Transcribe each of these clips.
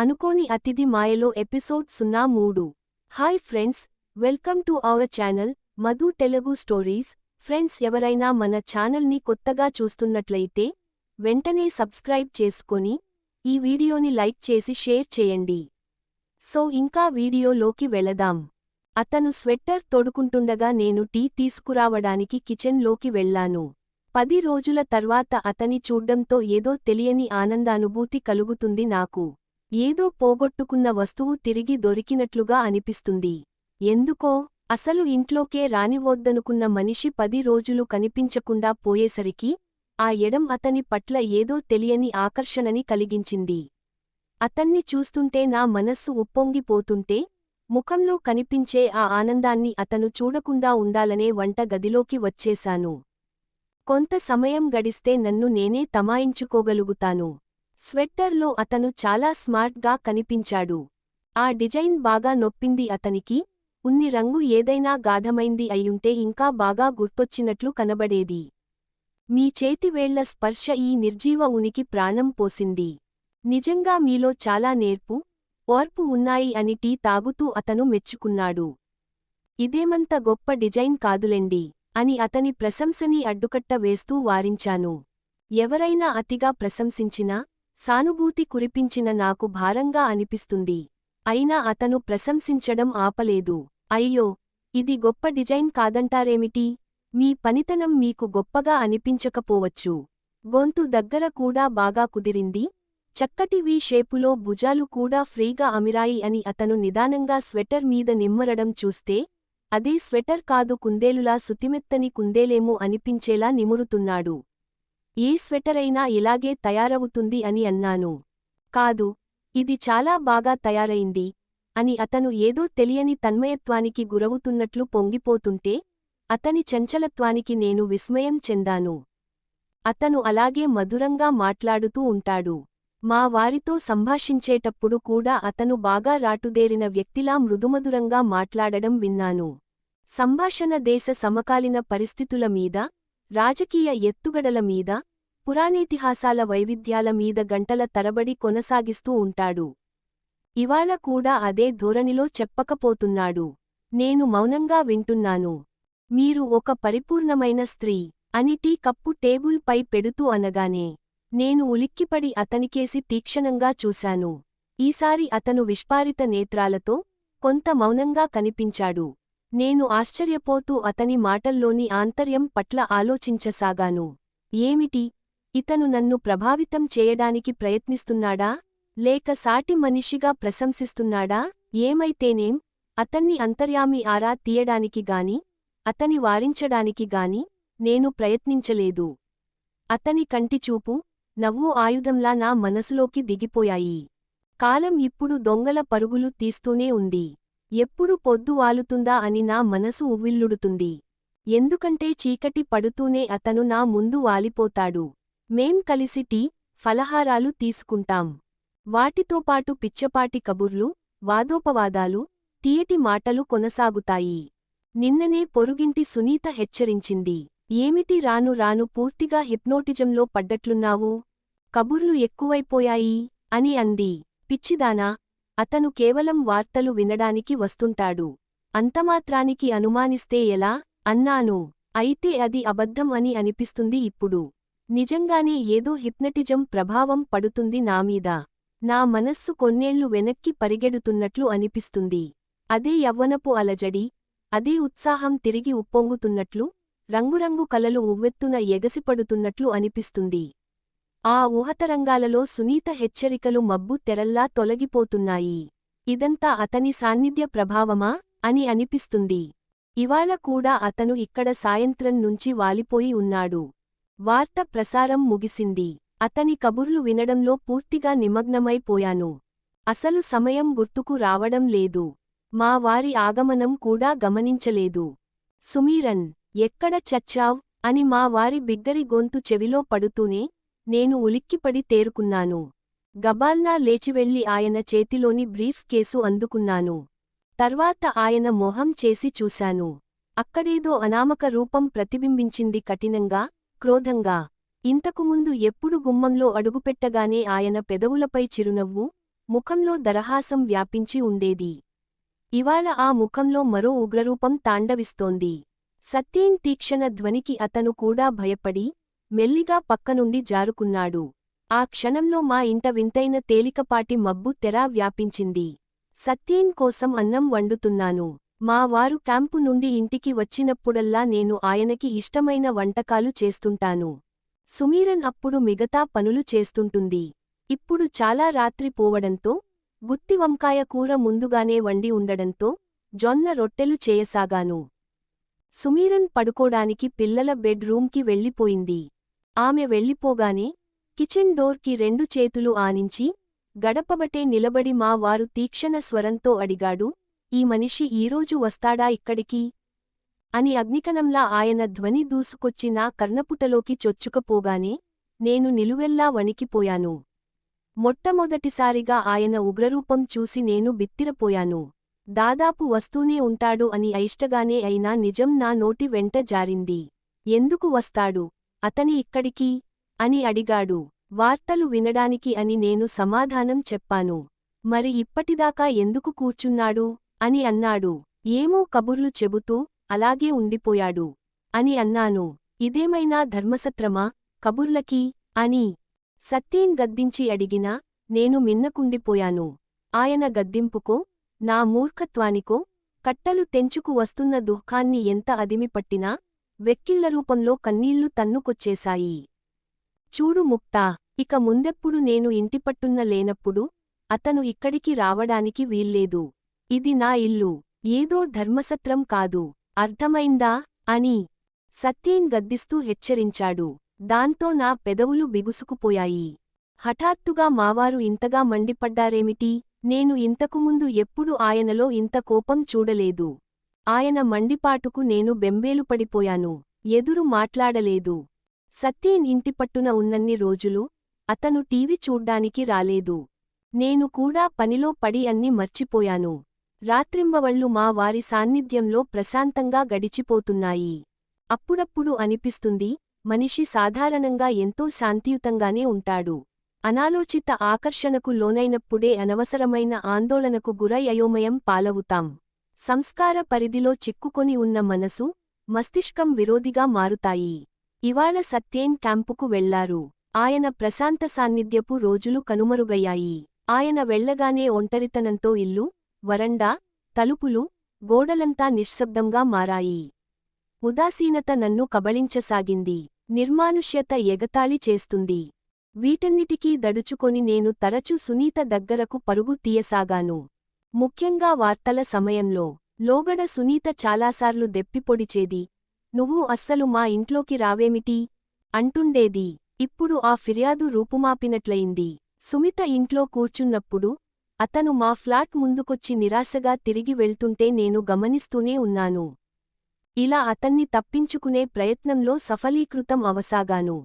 అనుకోని అతిథి మాయలో ఎపిసోడ్ సున్నా మూడు. Hi friends welcome to our channel Madhu Telugu stories. Friends ఎవరైనా మన ఛానల్ని కొత్తగా చూస్తున్నట్లయితే వెంటనే సబ్స్క్రైబ్ చేసుకొని ఈ వీడియోని లైక్ చేసి షేర్ చేయండి. సో ఇంకా వీడియోలోకి వెళదాం. అతను స్వెట్టర్ తొడుకుంటుండగా నేను టీ తీసుకురావడానికి కిచెన్లోకి వెళ్ళాను. పది రోజుల తర్వాత అతని చూడ్డంతో ఏదో తెలియని ఆనందానుభూతి కలుగుతుంది నాకు. ఏదో పోగొట్టుకున్న వస్తువు తిరిగి దొరికినట్లుగా అనిపిస్తుంది. ఎందుకో అసలు ఇంట్లోకే రానివోద్దనుకున్న మనిషి పది రోజులు కనిపించకుండా పోయేసరికి ఆ ఎడం అతని పట్ల ఏదో తెలియని ఆకర్షణని కలిగించింది. అతన్ని చూస్తుంటే నా మనస్సు ఉప్పొంగిపోతుంటే ముఖంలో కనిపించే ఆ ఆనందాన్ని అతను చూడకుండా ఉండాలనే వంట గదిలోకి వచ్చేశాను. కొంత సమయం గడిస్తే నన్ను నేనే తమాయించుకోగలుగుతాను. స్వెట్టర్లో అతను చాలా స్మార్ట్గా కనిపించాడు. ఆ డిజైన్ బాగా నొప్పింది అతనికి. ఉన్ని రంగు ఏదైనా గాఢమైంది అయ్యుంటే ఇంకా బాగా గుర్తొచ్చినట్లు కనబడేది. మీ చేతివేళ్ళ స్పర్శ ఈ నిర్జీవ ఉనికి ప్రాణం పోసింది. నిజంగా మీలో చాలా నేర్పు ఓర్పు ఉన్నాయి అని టీ తాగుతూ అతను మెచ్చుకున్నాడు. ఇదేమంత గొప్ప డిజైన్ కాదులెండి అని అతని ప్రశంసని అడ్డుకట్ట వేస్తూ వారించాను. ఎవరైనా అతిగా ప్రశంసించినా సానుభూతి కురిపించిన నాకు భారంగా అనిపిస్తుంది. అయినా అతను ప్రశంసించడం ఆపలేదు. అయ్యో ఇది గొప్ప డిజైన్ కాదంటారేమిటి? మీ పనితనం మీకు గొప్పగా అనిపించకపోవచ్చు. గొంతు దగ్గర కూడా బాగా కుదిరింది. చక్కటి వీ షేపులో భుజాలు కూడా ఫ్రీగా అమిరాయి అని అతను నిదానంగా స్వెటర్ మీద నిమ్మరడం చూస్తే అదే స్వెటర్ కాదు కుందేలులా సుతిమెత్తని కుందేలేమో అనిపించేలా నిమురుతున్నాడు. ఏ స్వెటరైనా ఇలాగే తయారవుతుంది అని అన్నాను. కాదు ఇది చాలా బాగా తయారైంది అని అతను ఏదో తెలియని తన్మయత్వానికి గురవుతున్నట్లు పొంగిపోతుంటే అతని చంచలత్వానికి నేను విస్మయం చెందాను. అతను అలాగే మధురంగా మాట్లాడుతూ ఉంటాడు. మా వారితో సంభాషించేటప్పుడు కూడా అతను బాగా రాటుదేరిన వ్యక్తిలా మృదుమధురంగా మాట్లాడడం విన్నాను. సంభాషణ దేశ సమకాలీన పరిస్థితుల మీద రాజకీయ ఎత్తుగడల మీద పురాణేతిహాసాల వైవిధ్యాల మీద గంటల తరబడి కొనసాగిస్తూ ఉంటాడు. ఇవాళ కూడా అదే ధోరణిలో చెప్పకపోతున్నాడు. నేను మౌనంగా వింటున్నాను. మీరు ఒక పరిపూర్ణమైన స్త్రీ అని టీ కప్పు టేబుల్ పై పెడుతూ అనగానే నేను ఉలిక్కిపడి అతనికేసి తీక్షణంగా చూశాను. ఈసారి అతను విష్పారిత నేత్రాలతో కొంత మౌనంగా కనిపించాడు. నేను ఆశ్చర్యపోతూ అతని మాటల్లోని ఆంతర్యం పట్ల ఆలోచించసాగాను. ఏమిటి? ఇతను నన్ను ప్రభావితం చేయడానికి ప్రయత్నిస్తున్నాడా? లేక సాటి మనిషిగా ప్రశంసిస్తున్నాడా? ఏమైతేనేం? అతన్ని అంతర్యామి ఆరా తీయడానికి గాని అతని వారించడానికి గాని నేను ప్రయత్నించలేదు. అతని కంటిచూపు నవ్వు ఆయుధంలా నా మనసులోకి దిగిపోయాయి. కాలం ఇప్పుడు దొంగల పరుగులు తీస్తూనే ఉంది. ఎప్పుడు పొద్దు వాలుతుందా అని నా మనసు ఉవ్విల్లుడుతుంది. ఎందుకంటే చీకటి పడుతూనే అతను నా ముందు వాలిపోతాడు. మేం కలిసి టీ ఫలహారాలు తీసుకుంటాం. వాటితోపాటు పిచ్చపాటి కబుర్లు వాదోపవాదాలు తీయటి మాటలు కొనసాగుతాయి. నిన్ననే పొరుగింటి సునీత హెచ్చరించింది. ఏమిటి రాను రాను పూర్తిగా హిప్నోటిజంలో పడ్డట్లున్నావు? కబుర్లు ఎక్కువైపోయాయి అని అంది. పిచ్చిదానా అతను కేవలం వార్తలు వినడానికి వస్తుంటాడు. అంతమాత్రానికి అనుమానిస్తే ఎలా? అన్నాను. అయితే అది అబద్ధం అని అనిపిస్తుంది ఇప్పుడు. నిజంగానే ఏదో హిప్నటిజం ప్రభావం పడుతుంది నామీద నా మనస్సు కొన్నేళ్ళు వెనక్కి పరిగెడుతున్నట్లు అనిపిస్తుంది. అదే యవ్వనపు అలజడి అదే ఉత్సాహం తిరిగి ఉప్పొంగుతున్నట్లు రంగురంగు కలలు ఉవ్వెత్తున ఎగసిపడుతున్నట్లు అనిపిస్తుంది. ఆ ఊహతరంగాలలో సునీత హెచ్చరికలు మబ్బు తెరల్లా తొలగిపోతున్నాయి. ఇదంతా అతని సాన్నిధ్య ప్రభావమా? అని అనిపిస్తుంది. ఇవాళ కూడా అతను ఇక్కడ సాయంత్రం నుంచి వాలిపోయి ఉన్నాడు. వార్త ప్రసారం ముగిసింది. అతని కబుర్లు వినడంలో పూర్తిగా నిమగ్నమైపోయాను. అసలు సమయం గుర్తుకు రావడం లేదు. మా వారి ఆగమనం కూడా గమనించలేదు. సుమీరన్ ఎక్కడ చచ్చావ్? అని మా వారి బిగ్గరి గొంతు చెవిలో పడుతూనే నేను ఉలిక్కిపడి తేరుకున్నాను. గబాల్నా లేచివెళ్ళి ఆయన చేతిలోని బ్రీఫ్ కేసు అందుకున్నాను. తర్వాత ఆయన మొహం చేసి చూశాను. అక్కడేదో అనామక రూపం ప్రతిబింబించింది కఠినంగా క్రోధంగా. ఇంతకుముందు ఎప్పుడు గుమ్మంలో అడుగుపెట్టగానే ఆయన పెదవులపై చిరునవ్వు ముఖంలో దరహాసం వ్యాపించి ఉండేది. ఇవాళ ఆ ముఖంలో మరో ఉగ్రరూపం తాండవిస్తోంది. సత్యేన్ తీక్షణ ధ్వనికి అతను కూడా భయపడి మెల్లిగా పక్కనుండి జారుకున్నాడు. ఆ క్షణంలో మా ఇంట వింతైన తేలికపాటి మబ్బు తెరా వ్యాపించింది. సత్యేన్ కోసం అన్నం వండుతున్నాను. మా వారు క్యాంపు నుండి ఇంటికి వచ్చినప్పుడల్లా నేను ఆయనకి ఇష్టమైన వంటకాలు చేస్తుంటాను. సుమీరన్ అప్పుడు మిగతా పనులు చేస్తుంటుంది. ఇప్పుడు చాలా రాత్రి పోవడంతో గుత్తి వంకాయ కూర ముందుగానే వండి ఉండడంతో జొన్న రొట్టెలు చేయసాగాను. సుమీరన్ పడుకోడానికి పిల్లల బెడ్రూమ్కి వెళ్ళిపోయింది. ఆమె వెళ్ళిపోగానే కిచెన్ డోర్కి రెండు చేతులు ఆనించి గడపబటే నిలబడి మా వారు తీక్షణ స్వరంతో అడిగాడు ఈ మనిషి ఈరోజు వస్తాడా ఇక్కడికి? అని అగ్నికణంలా ఆయన ధ్వని దూసుకొచ్చి నా కర్ణపుటలోకి చొచ్చుకపోగానే నేను నిలువెల్లా వణికిపోయాను. మొట్టమొదటిసారిగా ఆయన ఉగ్రరూపం చూసి నేను బిత్తిరపోయాను. దాదాపు వస్తూనే ఉంటాడు అని అయిష్టగానే అయినా నిజం నా నోటి వెంట జారింది. ఎందుకు వస్తాడు? అతని ఇక్కడికి? అని అడిగాడు. వార్తలు వినడానికి అని నేను సమాధానం చెప్పాను. మరి ఇప్పటిదాకా ఎందుకు కూర్చున్నాడు? అని అన్నాడు. ఏమో కబుర్లు చెబుతూ అలాగే ఉండిపోయాడు. అని అన్నాను. ఇదేమైనా ధర్మసత్రమా? కబుర్లకి అని సత్యేన్ గద్దించి అడిగినా నేను మిన్నకుండిపోయాను. ఆయన గద్దింపుకో నా మూర్ఖత్వానికో కట్టలు తెంచుకు వస్తున్న దుఃఖాన్ని ఎంత అదిమిపట్టినా వెక్కిళ్ళ రూపంలో కన్నీళ్ళు తన్నుకొచ్చేశాయి. చూడు ముక్తా ఇక ముందెప్పుడు నేను ఇంటిపట్టున్న లేనప్పుడు అతను ఇక్కడికి రావడానికి వీల్లేదు. ఇది నా ఇల్లు. ఏదో ధర్మసత్రం కాదు. అర్థమైందా? అని సత్యేన్ గద్దిస్తూ హెచ్చరించాడు. దాంతో నా పెదవులు బిగుసుకుపోయాయి. హఠాత్తుగా మావారు ఇంతగా మండిపడ్డారేమిటి? నేను ఇంతకుముందు ఎప్పుడు ఆయనలో ఇంత కోపం చూడలేదు. ఆయన మండిపాటుకు నేను బెంబేలుపడిపోయాను ఎదురు మాట్లాడలేదు. సత్యేన్ ఇంటిపట్టున ఉన్నన్ని రోజులు అతను టీవీ చూడ్డానికి రాలేదు. నేను కూడా పనిలో పడి అన్ని మర్చిపోయాను. రాత్రింబవళ్ళు మా వారి సాన్నిధ్యంలో ప్రశాంతంగా గడిచిపోతున్నాయి. అప్పుడప్పుడు అనిపిస్తుంది మనిషి సాధారణంగా ఎంతో శాంతియుతంగానే ఉంటాడు. అనాలోచిత ఆకర్షణకు లోనైనప్పుడే అనవసరమైన ఆందోళనకు గురై అయోమయం పాలవుతాం. సంస్కార పరిధిలో చిక్కుకొని ఉన్న మనసు మస్తిష్కం విరోధిగా మారుతాయి. ఇవాళ సత్యేన్ క్యాంపుకు వెళ్ళారు. ఆయన ప్రశాంత సాన్నిధ్యపు రోజులు కనుమరుగయ్యాయి. ఆయన వెళ్ళగానే ఒంటరితనంతో ఇల్లు వరండా తలుపులు గోడలంతా నిశ్శబ్దంగా మారాయి. ఉదాసీనత నన్ను కబళించసాగింది. నిర్మానుష్యత ఎగతాళి చేస్తుంది. వీటన్నిటికీ దడుచుకొని నేను తరచూ సునీత దగ్గరకు పరుగు తీయసాగాను. ముఖ్యంగా వార్తల సమయంలో. లోగడ సునీత చాలాసార్లు దెప్పిపొడిచేది నువ్వు అస్సలు మా ఇంట్లోకి రావేమిటి అంటుండేది. ఇప్పుడు ఆ ఫిర్యాదు రూపుమాపినట్లయింది. సుమిత ఇంట్లో కూర్చున్నప్పుడు అతను మా ఫ్లాట్ ముందుకొచ్చి నిరాశగా తిరిగి వెళ్తుంటే నేను గమనిస్తూనే ఉన్నాను. ఇలా అతన్ని తప్పించుకునే ప్రయత్నంలో సఫలీకృతం అవసాగాను.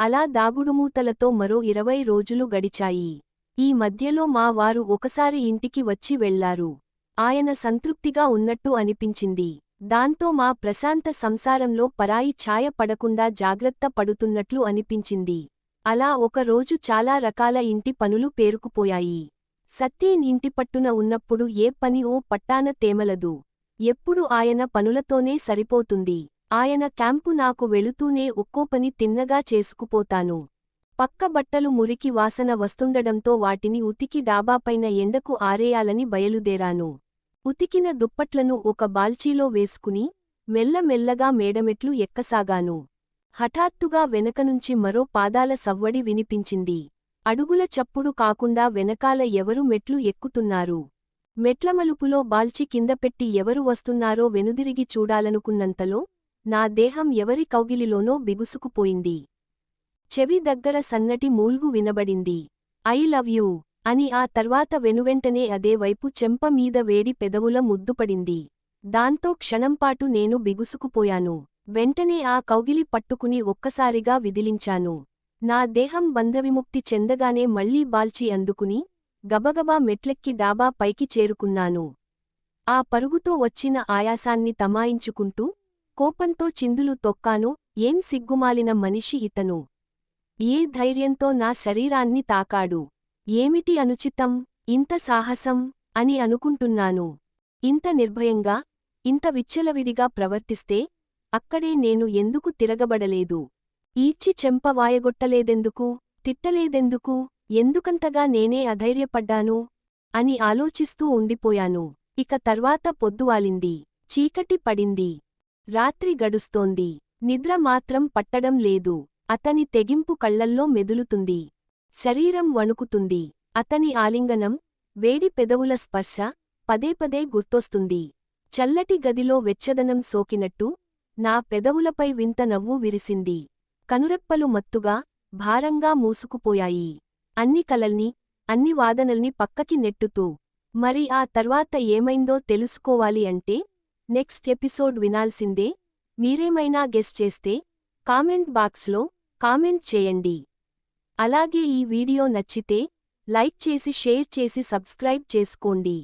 అలా దాగుడుమూతలతో మరో ఇరవై రోజులు గడిచాయి. ఈ మధ్యలో మా వారు ఒకసారి ఇంటికి వచ్చి వెళ్ళారు. ఆయన సంతృప్తిగా ఉన్నట్టు అనిపించింది. దాంతో మా ప్రశాంత సంసారంలో పరాయి ఛాయ పడకుండా జాగ్రత్త పడుతున్నట్లు అనిపించింది. అలా ఒకరోజు చాలా రకాల ఇంటి పనులు పేరుకుపోయాయి. సత్యేన్ ఇంటిపట్టున ఉన్నప్పుడు ఏ పని ఓ పట్టాన తేమలదు. ఎప్పుడు ఆయన పనులతోనే సరిపోతుంది. ఆయన క్యాంపు నాకు వెళుతూనే ఒక్కో పని తిన్నగా చేసుకుపోతాను. పక్క బట్టలు మురికి వాసన వస్తుండడంతో వాటిని ఉతికి డాబాపైన ఎండకు ఆరేయాలని బయలుదేరాను. ఉతికిన దుప్పట్లను ఒక బాల్చీలో వేసుకుని మెల్లమెల్లగా మేడమెట్లు ఎక్కసాగాను. హఠాత్తుగా వెనకనుంచి మరో పాదాల సవ్వడి వినిపించింది. అడుగుల చప్పుడు కాకుండా వెనకాల ఎవరు మెట్లు ఎక్కుతున్నారు? మెట్లమలుపులో బాల్చి కింద పెట్టి ఎవరు వస్తున్నారో వెనుదిరిగి చూడాలనుకున్నంతలో నా దేహం ఎవరి కౌగిలిలోనో బిగుసుకుపోయింది. చెవి దగ్గర సన్నటి మూల్గు వినబడింది. ఐ లవ్ యూ అని ఆ తర్వాత వెనువెంటనే అదే వైపు చెంప మీద వేడి పెదవుల ముద్దుపడింది దాంతో క్షణంపాటు నేను బిగుసుకుపోయాను. వెంటనే ఆ కౌగిలి పట్టుకుని ఒక్కసారిగా విదిలించాను. నా దేహం బంధవిముక్తి చెందగానే మళ్ళీ బాల్చి అందుకుని గబగబా మెట్లెక్కి డాబా పైకి చేరుకున్నాను. ఆ పరుగుతో వచ్చిన ఆయాసాన్ని తమాయించుకుంటూ కోపంతో చిందులు తొక్కాను. ఏం సిగ్గుమాలిన మనిషి ఇతను? ఏ ధైర్యంతో నా శరీరాన్ని తాకాడు? ఏమిటి అనుచితం? ఇంత సాహసం? అని అనుకుంటున్నాను. ఇంత నిర్భయంగా? ఇంత విచ్చలవిడిగా ప్రవర్తిస్తే అక్కడే నేను ఎందుకు తిరగబడలేదు? ఈడ్చి చెంప వాయగొట్టలేదెందుకు? తిట్టలేదెందుకు? ఎందుకంతగా నేనే అధైర్యపడ్డాను? అని ఆలోచిస్తూ ఉండిపోయాను. ఇక తర్వాత పొద్దువాలింది. చీకటి పడింది. రాత్రి గడుస్తోంది. నిద్ర మాత్రం పట్టడం లేదు. అతని తెగింపు కళ్ళల్లో మెదులుతుంది. శరీరం వణుకుతుంది. అతని ఆలింగనం వేడి పెదవుల స్పర్శ పదేపదే గుర్తొస్తుంది. చల్లటి గదిలో వెచ్చదనం సోకినట్టు నా పెదవులపై వింత నవ్వు విరిసింది. కనురెప్పలు మత్తుగా భారంగా మూసుకుపోయాయి. అన్ని కలల్ని అన్ని వాదనల్ని పక్కకి నెట్టుతూ మరి ఆ తర్వాత ఏమైందో తెలుసుకోవాలి అంటే నెక్స్ట్ ఎపిసోడ్ వినాల్సిందే. మీరేమైనా గెస్ చేస్తే కామెంట్ బాక్స్లో కామెంట్ చేయండి. అలాగే ఈ వీడియో నచ్చితే లైక్ చేసి షేర్ చేసి సబ్స్క్రైబ్ చేసుకోండి.